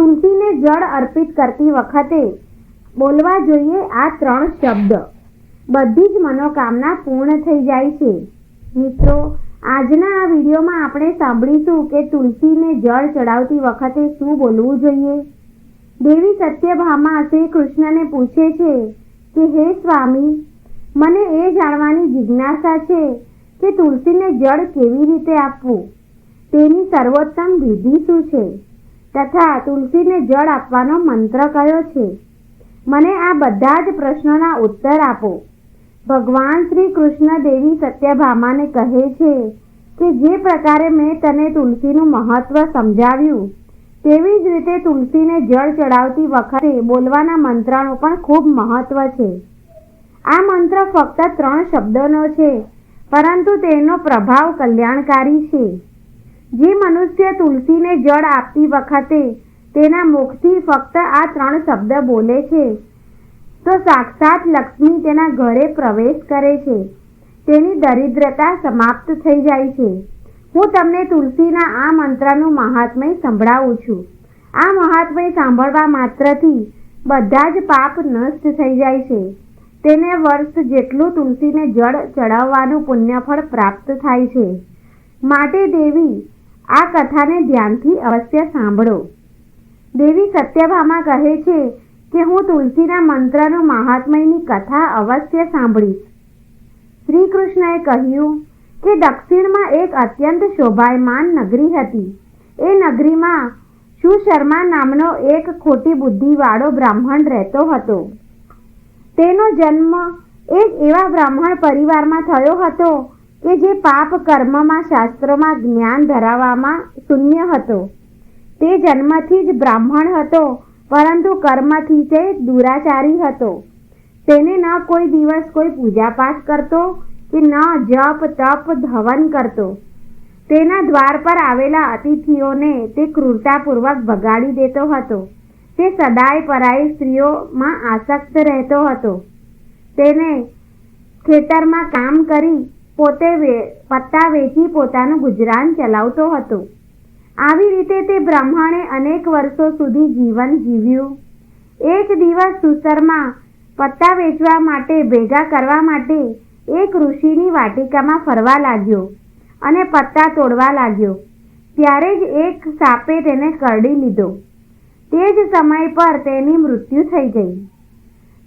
તુલસીને જળ અર્પિત કરતી વખતે બોલવા જોઈએ આ ત્રણ શબ્દ. બધી જ મનોકામના પૂર્ણ થઈ જાય છે. મિત્રો, આજના આ વિડીયોમાં આપણે સાંભળીશું કે તુલસીને જળ ચડાવતી વખતે શું બોલવું જોઈએ. દેવી સત્યભામા શ્રી કૃષ્ણને પૂછે છે કે, હે સ્વામી, મને એ જાણવાની જિજ્ઞાસા છે કે તુલસીને જળ કેવી રીતે આપવું? તેની સર્વોત્તમ વિધિ શું છે? તથા તુલસીને જળ આપવાનો મંત્ર કયો છે? મને આ બધા જ પ્રશ્નોના ઉત્તર આપો. ભગવાન શ્રી કૃષ્ણ દેવી સત્યભામાને કહે છે કે જે પ્રકારે મેં તને તુલસીનું મહત્વ સમજાવ્યું, તેવી જ રીતે તુલસીને જળ ચડાવતી વખતે બોલવાના મંત્રનું પણ ખૂબ મહત્વ છે. આ મંત્ર ફક્ત ત્રણ શબ્દોનો છે, પરંતુ તેનો પ્રભાવ કલ્યાણકારી છે. જે મનુષ્ય તુલસીને જળ આપતી વખતે તેના મુખથી ફક્ત આ ત્રણ શબ્દ બોલે છે, તો સાક્ષાત લક્ષ્મી તેના ઘરે પ્રવેશ કરે છે. તેની દરિદ્રતા સમાપ્ત થઈ જાય છે. હું તમને તુલસીના આ મંત્રનું મહાત્મય સંભળાવું છું. આ મહાત્મય સાંભળવા માત્રથી બધા જ પાપ નષ્ટ થઈ જાય છે. તેને વર્ષ જેટલું તુલસીને જળ ચડાવવાનું પુણ્યફળ પ્રાપ્ત થાય છે. માટે દેવી આ કથાને ધ્યાનથી અવશ્ય સાંભળો. દેવી સત્યભામા કહે છે કે, હું તુલસીના મંત્રનું મહાત્મયની કથા અવશ્ય સાંભળીશ. શ્રી કૃષ્ણએ કહ્યું કે, દક્ષિણમાં એક અત્યંત શોભાયમાન નગરી હતી. એ નગરીમાં સુશર્મા નામનો એક ખોટી બુદ્ધિવાળો બ્રાહ્મણ રહેતો હતો. તેનો જન્મ એક એવા બ્રાહ્મણ પરિવારમાં થયો હતો કે જે પાપ કર્મમાં, શાસ્ત્રોમાં જ્ઞાન ધરાવવામાં શૂન્ય હતો. તે જન્મથી જ બ્રાહ્મણ હતો, પરંતુ કર્મથી તે દુરાચારી હતો. તેને ન કોઈ દિવસ કોઈ પૂજાપાઠ કરતો કે ન જપ, તપ, ધવન કરતો. તેના દ્વાર પર આવેલા અતિથિઓને તે ક્રૂરતાપૂર્વક ભગાડી દેતો હતો. તે સદાય પરાઈ સ્ત્રીઓમાં આસક્ત રહેતો હતો. તેને ખેતરમાં કામ કરી પોતે પત્તા વેચી પોતાનું ગુજરાન ચલાવતો હતો. આવી રીતે તે બ્રાહ્મણે અનેક વર્ષો સુધી જીવન જીવ્યું. એક દિવસ સુસરમાં પત્તા વેચવા માટે ભેગા કરવા માટે એક ઋષિની વાટિકામાં ફરવા લાગ્યો અને પત્તા તોડવા લાગ્યો. ત્યારે જ એક સાપે તેને કરડી લીધો. તે જ સમય પર તેની મૃત્યુ થઈ ગઈ.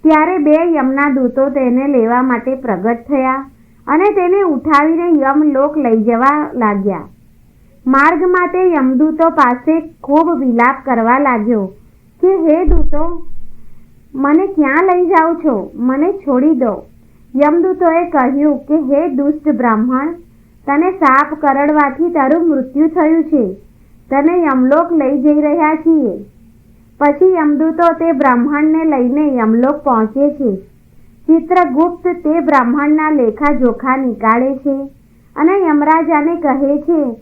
ત્યારે બે યમના દૂતો તેને લેવા માટે પ્રગટ થયા. અને તેને ઉઠાવીને યમલોક લઈ જવા લાગ્યા. માર્ગમાં તે યમદૂતો પાસે ખૂબ વિલાપ કરવા લાગ્યો કે, હે દૂતો, મને ક્યાં લઈ જાઓ છો? મને છોડી દો. યમદૂતોએ કહ્યું કે, હે દુષ્ટ બ્રાહ્મણ, તને સાપ કરડવાથી તારું મૃત્યુ થયું છે. તને યમલોક લઈ જઈ રહ્યા છીએ. પછી યમદૂતો તે બ્રાહ્મણને લઈને યમલોક પહોંચે છે. ચિત્રગુપ્ત તે બ્રાહ્મણના લેખા જોખા નીકાળે છે અને યમરાજાને કહે છે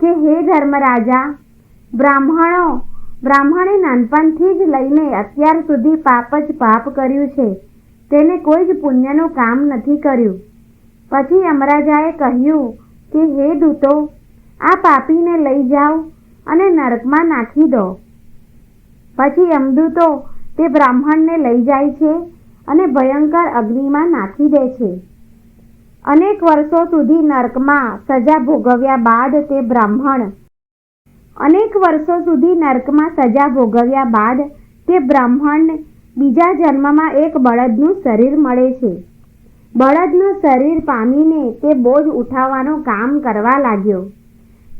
કે, હે ધર્મરાજા, બ્રાહ્મણો, બ્રાહ્મણે નાનપણથી જ લઈને અત્યાર સુધી પાપ જ પાપ કર્યું છે. તેને કોઈ જ પુણ્યનું કામ નથી કર્યું. પછી યમરાજાએ કહ્યું કે, હે દૂતો, આ પાપીને લઈ જાઓ અને નરકમાં નાખી દો. પછી યમદૂતો તે બ્રાહ્મણને લઈ જાય છે અને ભયંકર અગ્નિમાં નાખી દે છે. અનેક વર્ષો સુધી નર્કમાં સજા ભોગવ્યા બાદ તે બ્રાહ્મણ. અનેક વર્ષો સુધી નર્કમાં સજા ભોગવ્યા બાદ તે બ્રાહ્મણ બીજા જન્મમાં એક બળદનું શરીર મળે છે. બળદનું શરીર પામીને તે બોજ ઉઠાવવાનું કામ કરવા લાગ્યો.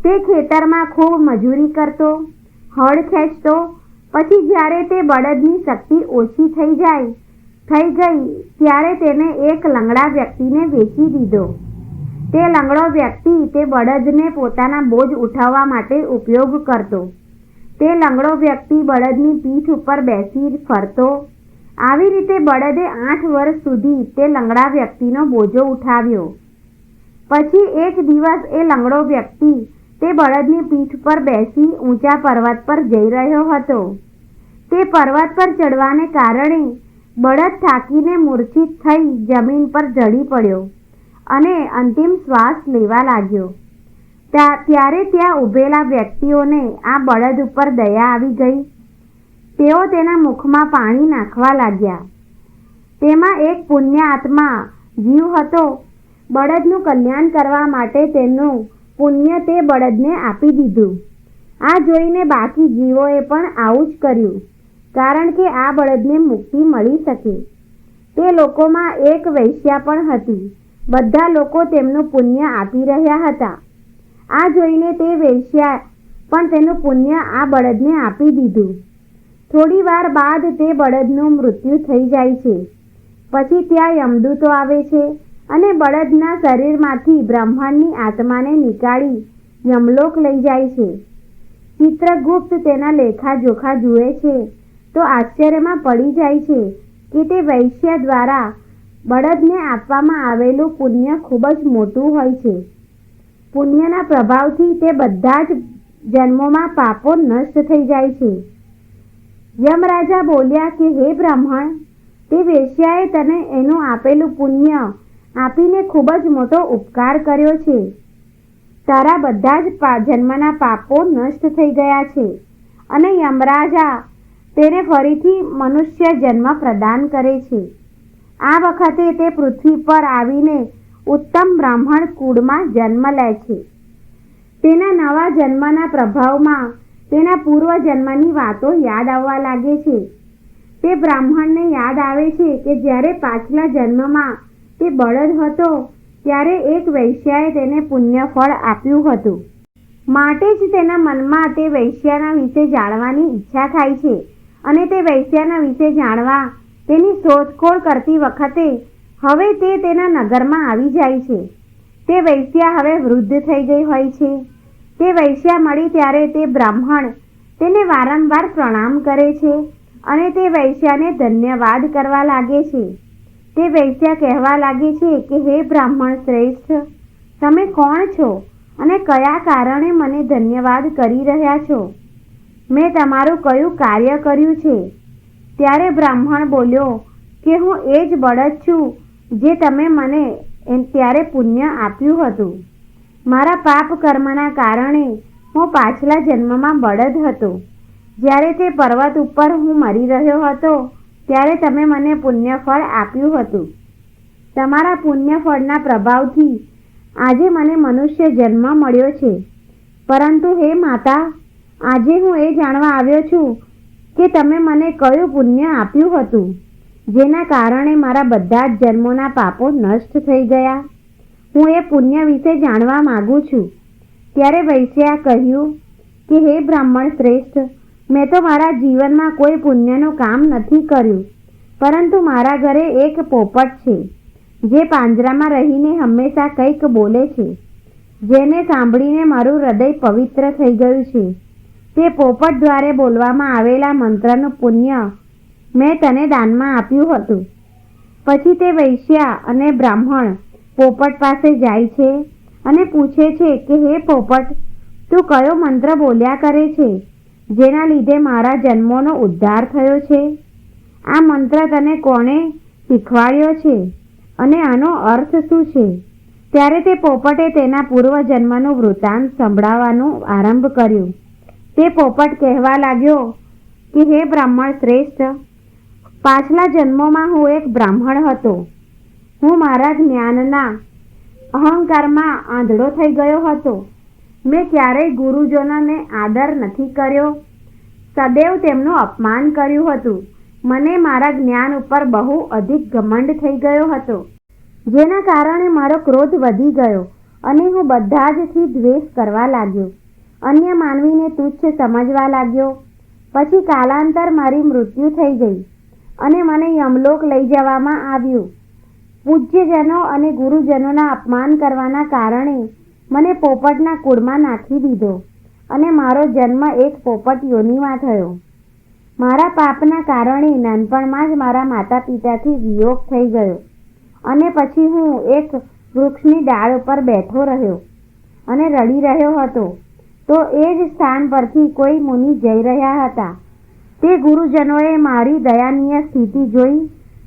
તે ખેતરમાં ખૂબ મજૂરી કરતો, હળ ખેંચતો, પછી જ્યારે તે બળદની શક્તિ ઓછી થઈ જાય થઈ ગઈ, ત્યારે તેને એક લંગડા વ્યક્તિને વેચી દીધો. તે લંગડો વ્યક્તિ તે બળદને પોતાના બોજ ઉઠાવવા માટે ઉપયોગ કરતો. તે લંગડો વ્યક્તિ બળદની પીઠ ઉપર બેસી ફરતો. આવી રીતે બળદે આઠ વર્ષ સુધી તે લંગડા વ્યક્તિનો બોજો ઉઠાવ્યો. પછી એક દિવસ એ લંગડો વ્યક્તિ તે બળદની પીઠ પર બેસી ઊંચા પર્વત પર જઈ રહ્યો હતો. તે પર્વત પર ચડવાને કારણે બળદ થાકીને મૂર્છિત થઈ જમીન પર ઢળી પડ્યો અને અંતિમ શ્વાસ લેવા લાગ્યો. ત્યારે ત્યાં ઊભેલા વ્યક્તિઓને આ બળદ ઉપર દયા આવી ગઈ. તેઓ તેના મુખમાં પાણી નાખવા લાગ્યા. તેમાં એક પુણ્ય આત્મા જીવ હતો. બળદનું કલ્યાણ કરવા માટે તેનું પુણ્ય તે બળદને આપી દીધું. આ જોઈને બાકી જીવોએ પણ આવું જ કર્યું. કારણ કે આ બળદને મુક્તિ મળી શકે. તે લોકોમાં એક વૈશ્યા પણ હતી. બધા લોકો તેમનું પુણ્ય આપી રહ્યા હતા. આ જોઈને તે વૈશ્યા પણ તેનું પુણ્ય આ બળદને આપી દીધું. થોડી વાર બાદ તે બળદનું મૃત્યુ થઈ જાય છે. પછી ત્યાં યમદૂતો આવે છે અને બળદના શરીરમાંથી બ્રહ્માંડની આત્માને નીકાળી યમલોક લઈ જાય છે. ચિત્રગુપ્ત તેના લેખાજોખા જુએ છે. તો આશ્ચર્યમાં પડી જાય છે કે તે વૈશ્ય દ્વારા બળદને આપવામાં આવેલું પુણ્ય ખૂબ જ મોટું હોય છે. પુણ્યના પ્રભાવથી તે બધા જ જન્મોમાં પાપો નષ્ટ થઈ જાય છે. યમરાજા બોલ્યા કે, હે બ્રાહ્મણ, તે વેશ્યાએ તને એનું આપેલું પુણ્ય આપીને ખૂબ જ મોટો ઉપકાર કર્યો છે. તારા બધા જ જન્મના પાપો નષ્ટ થઈ ગયા છે. અને યમરાજા તેને ફરીથી મનુષ્ય જન્મ પ્રદાન કરે છે. આ વખતે તે પૃથ્વી પર આવીને ઉત્તમ બ્રાહ્મણ કુળમાં જન્મ લે છે. તેના નવા જન્મના પ્રભાવમાં તેના પૂર્વ જન્મની વાતો યાદ આવવા લાગે છે. તે બ્રાહ્મણને યાદ આવે છે કે જ્યારે પાછલા જન્મમાં તે બળદ હતો, ત્યારે એક વૈશ્યાએ તેને પુણ્ય ફળ આપ્યું હતું. માટે જ તેના મનમાં તે વૈશ્યાના વિશે જાણવાની ઈચ્છા થાય છે. અને તે વૈશ્યાના વિશે જાણવા, તેની શોધખોળ કરતી વખતે, હવે તે તેના નગરમાં આવી જાય છે. તે વૈશ્યા હવે વૃદ્ધ થઈ ગઈ હોય છે. તે વૈશ્યા મળી ત્યારે તે બ્રાહ્મણ, તેને વારંવાર પ્રણામ કરે છે અને તે વૈશ્યાને ધન્યવાદ કરવા લાગે છે. તે વૈશ્યા કહેવા લાગે છે કે, હે બ્રાહ્મણ શ્રેષ્ઠ, તમે કોણ છો અને કયા કારણે મને ધન્યવાદ કરી રહ્યા છો? મેં તમારું કયું કાર્ય કર્યું છે? ત્યારે બ્રાહ્મણ બોલ્યો, કે હું એ જ બળદ છું, જે તમે મને ત્યારે પુણ્ય આપ્યું હતું. મારા પાપ કર્મના કારણે હું પાછલા જન્મમાં બળદ હતો. જ્યારે તે પર્વત ઉપર હું મરી રહ્યો હતો, ત્યારે તમે મને પુણ્યફળ આપ્યું હતું. તમારા પુણ્યફળના પ્રભાવથી આજે મને મનુષ્ય જન્મ મળ્યો છે. પરંતુ હે માતા આજે હું એ જાણવા આવ્યો છું કે તમે મને કયું પુણ્ય આપ્યું હતું, જેના કારણે મારા બધા જ જન્મોના પાપો નષ્ટ થઈ ગયા. હું એ પુણ્ય વિશે જાણવા માગું છું. ત્યારે વૈશ્યા કહ્યું કે, હે બ્રાહ્મણ શ્રેષ્ઠ, મેં તો મારા જીવનમાં કોઈ પુણ્યનું કામ નથી કર્યું, પરંતુ મારા ઘરે એક પોપટ છે, જે પાંજરામાં રહીને હંમેશા કંઈક બોલે છે, જેને સાંભળીને મારું હૃદય પવિત્ર થઈ ગયું છે. તે પોપટ દ્વારે બોલવામાં આવેલા મંત્રનું પુણ્ય મેં તને દાનમાં આપ્યું હતું. પછી તે વૈશ્યા અને બ્રાહ્મણ પોપટ પાસે જાય છે અને પૂછે છે કે, હે પોપટ, તું કયો મંત્ર બોલ્યા કરે છે, જેના લીધે મારા જન્મોનો ઉદ્ધાર થયો છે? આ મંત્ર તને કોણે શીખવાડ્યો છે? અને આનો અર્થ શું છે? ત્યારે તે પોપટે તેના પૂર્વજન્મનું વૃત્તાંત સંભળાવવાનું આરંભ કર્યું. તે પોપટ કહેવા લાગ્યો કે, હે બ્રાહ્મણ શ્રેષ્ઠ, પાછલા જન્મોમાં હું એક બ્રાહ્મણ હતો. હું મારા જ્ઞાનના અહંકારમાં આંધળો થઈ ગયો હતો. મેં ક્યારેય ગુરુજનોને આદર નથી કર્યો. સદૈવ તેમનું અપમાન કર્યું હતું. મને મારા જ્ઞાન ઉપર બહુ અધિક ઘમંડ થઈ ગયો હતો. જેના કારણે મારો ક્રોધ વધી ગયો અને હું બધા જથી દ્વેષ કરવા લાગ્યો. અન્ય માનવીને તુચ્છ સમજવા લાગ્યો. પછી કાલાંતર મારી મૃત્યુ થઈ ગઈ અને મને યમલોક લઈ જવામાં આવ્યું. પૂજ્યજનો અને ગુરુજનોના અપમાન કરવાના કારણે મને પોપટના કુળમાં નાખી દીધો અને મારો જન્મ એક પોપટ યોનીમાં થયો. મારા પાપના કારણે નાનપણમાં જ મારા માતા પિતાથી વિયોગ થઈ ગયો અને પછી હું એક વૃક્ષની ડાળ ઉપર બેઠો રહ્યો અને રડી રહ્યો હતો. તો એ જ સ્થાન પરથી કોઈ મુનિ જઈ રહ્યા હતા. તે ગુરુજનોએ મારી દયાનીય સ્થિતિ જોઈ,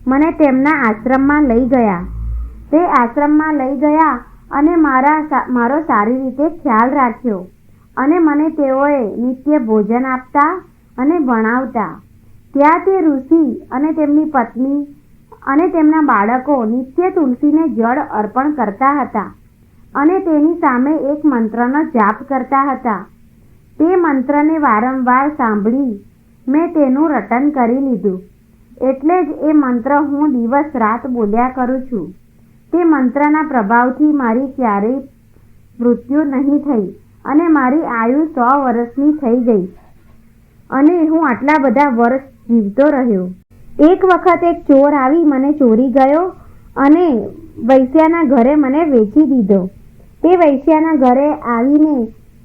મને તેમના આશ્રમમાં લઈ ગયા. તે આશ્રમમાં લઈ ગયા અને મારા મારો સારી રીતે ખ્યાલ રાખ્યો અને મને તેઓએ નિત્ય ભોજન આપતા અને ભણાવતા. ત્યાં તે ઋષિ અને તેમની પત્ની અને તેમના બાળકો નિત્ય તુલસીને જળ અર્પણ કરતા હતા. અને તેની સામે એક મંત્રનો જાપ કરતા હતા. તે મંત્રને વારંવાર સાંભળી મેં તેનું રટન કરી લીધું. એટલે જ એ મંત્ર હું દિવસ રાત બોલ્યા કરું છું. તે મંત્રના પ્રભાવથી મારી ક્યારેય મૃત્યુ નહીં થઈ અને મારી આયુ સો વર્ષની થઈ ગઈ. અને હું આટલા બધા વર્ષ જીવતો રહ્યો. એક વખત એક ચોર આવી મને ચોરી ગયો અને વૈશ્યાના ઘરે મને વેચી દીધો. તે વૈશ્યાના ઘરે આવીને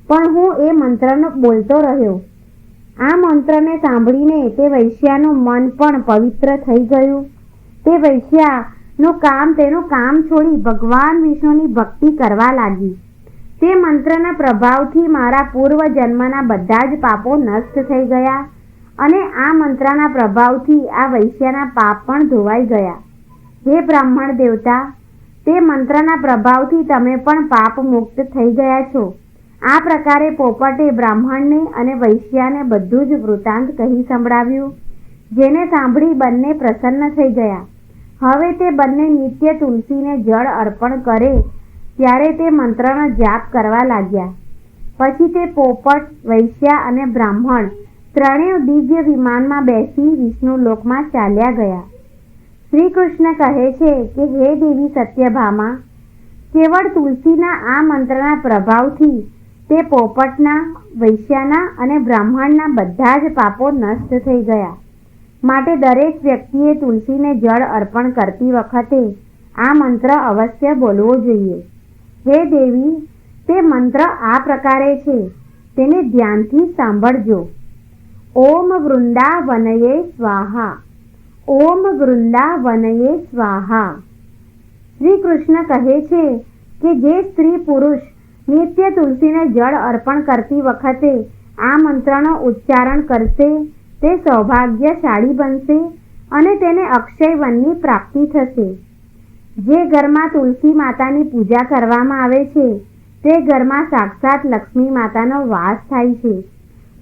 પણ હું એ મંત્રનો બોલતો રહ્યો. આ મંત્રને સાંભળીને તે વૈશ્યાનું મન પણ પવિત્ર થઈ ગયું. તે વૈશ્યાનું કામ તેનું કામ છોડી ભગવાન વિષ્ણુની ભક્તિ કરવા લાગી. તે મંત્રના પ્રભાવથી મારા પૂર્વ જન્મના બધા જ પાપો નષ્ટ થઈ ગયા અને આ મંત્રના પ્રભાવથી આ વૈશ્યાના પાપ પણ ધોવાઈ ગયા. હે બ્રાહ્મણ દેવતા તે મંત્રના પ્રભાવથી તમે પણ પાપ મુક્ત થઈ ગયા છો. આ પ્રકારે પોપટે બ્રાહ્મણને અને વૈશ્યાને બધું જ વૃત્તાંત કહી સંભળાવ્યું, જેને સાંભળી બંને પ્રસન્ન થઈ ગયા. હવે તે બંને નિત્ય તુલસીને જળ અર્પણ કરે, ત્યારે તે મંત્રનો જાપ કરવા લાગ્યા. પછી તે પોપટ, વૈશ્યા અને બ્રાહ્મણ ત્રણેય દિવ્ય વિમાનમાં બેસી વિષ્ણુ લોકમાં ચાલ્યા ગયા. શ્રી કૃષ્ણ કહે છે કે, હે દેવી સત્યભામા, કેવળ તુલસીના આ મંત્રના પ્રભાવથી તે પોપટના, વૈશ્યાના અને બ્રાહ્મણના બધા જ પાપો નષ્ટ થઈ ગયા. માટે દરેક વ્યક્તિએ તુલસીને જળ અર્પણ કરતી વખતે આ મંત્ર અવશ્ય બોલવો જોઈએ. હે દેવી, તે મંત્ર આ પ્રકારે છે, તેને ધ્યાનથી સાંભળજો. ઓમ વૃંદાવનયે સ્વાહા. ઓમ વૃંદાવનયે સ્વાહા. શ્રી કૃષ્ણ કહે છે કે જે સ્ત્રી પુરુષ નિત્ય તુલસીને જળ અર્પણ કરતી વખતે આ મંત્રનો ઉચ્ચારણ કરશે, તે સૌભાગ્યશાળી બનશે અને તેને અક્ષય વનની પ્રાપ્તિ થશે. જે ઘરમાં તુલસી માતાની પૂજા કરવામાં આવે છે, તે ઘરમાં સાક્ષાત લક્ષ્મી માતાનો વાસ થાય છે.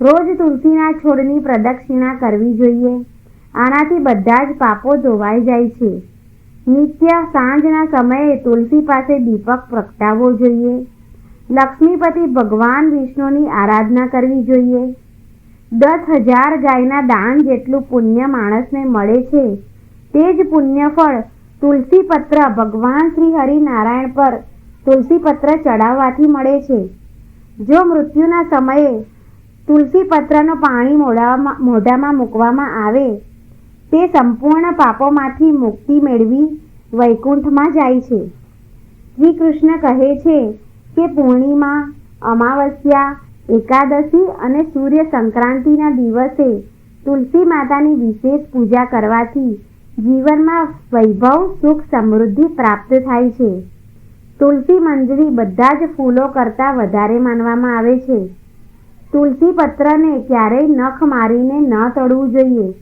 રોજ તુલસીના છોડની પ્રદક્ષિણા કરવી જોઈએ. આનાથી બધા જ પાપો ધોવાઈ જાય છે. નિત્ય સાંજના સમયે તુલસી પાસે દીપક પ્રગટાવવો જોઈએ. લક્ષ્મીપતિ ભગવાન વિષ્ણુની આરાધના કરવી જોઈએ. દસ હજાર ગાયના દાન જેટલું પુણ્ય માણસને મળે છે. તે જ પુણ્યફળ તુલસી પત્ર ભગવાન શ્રી હરિનારાયણ પર તુલસી પત્ર ચડાવવાથી મળે છે. જો મૃત્યુના સમયે તુલસી પત્રનું પાણી મોઢામાં મોઢામાં મૂકવામાં આવે તે સંપૂર્ણ પાપોમાંથી મુક્તિ મેળવી વૈકુંઠમાં જાય છે. શ્રી કૃષ્ણ કહે છે કે પૂર્ણિમા, અમાવસ્યા, એકાદશી અને સૂર્ય સંક્રાંતિના દિવસે તુલસી માતાની વિશેષ પૂજા કરવાથી જીવનમાં વૈભવ, સુખ, સમૃદ્ધિ પ્રાપ્ત થાય છે. તુલસી મંજરી બધા જ ફૂલો કરતાં વધારે માનવામાં આવે છે. તુલસી પત્રને ક્યારેય નખ મારીને ન તોડવું જોઈએ.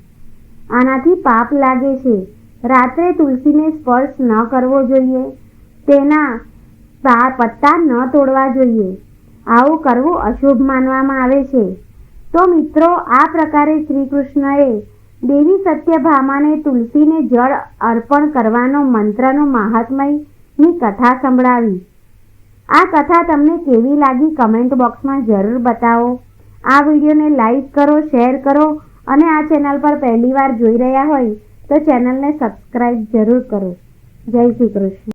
આનાથી પાપ લાગે છે. રાત્રે તુલસીને સ્પર્શ ન કરવો જોઈએ. તેના પત્તા ન તોડવા જોઈએ. આવું કરવું અશુભ માનવામાં આવે છે. તો મિત્રો, આ પ્રકારે શ્રી કૃષ્ણએ દેવી સત્યભામાને તુલસીને જળ અર્પણ કરવાનો મંત્રનું મહાત્મયની કથા સંભળાવી. આ કથા તમને કેવી લાગી કમેન્ટ બોક્સમાં જરૂર બતાવો. આ વિડીયોને લાઈક કરો, શેર કરો અને આ ચેનલ પર પહેલીવાર જોઈ રહ્યા હોય તો ચેનલને સબસ્ક્રાઈબ જરૂર કરો. જય શ્રી કૃષ્ણ.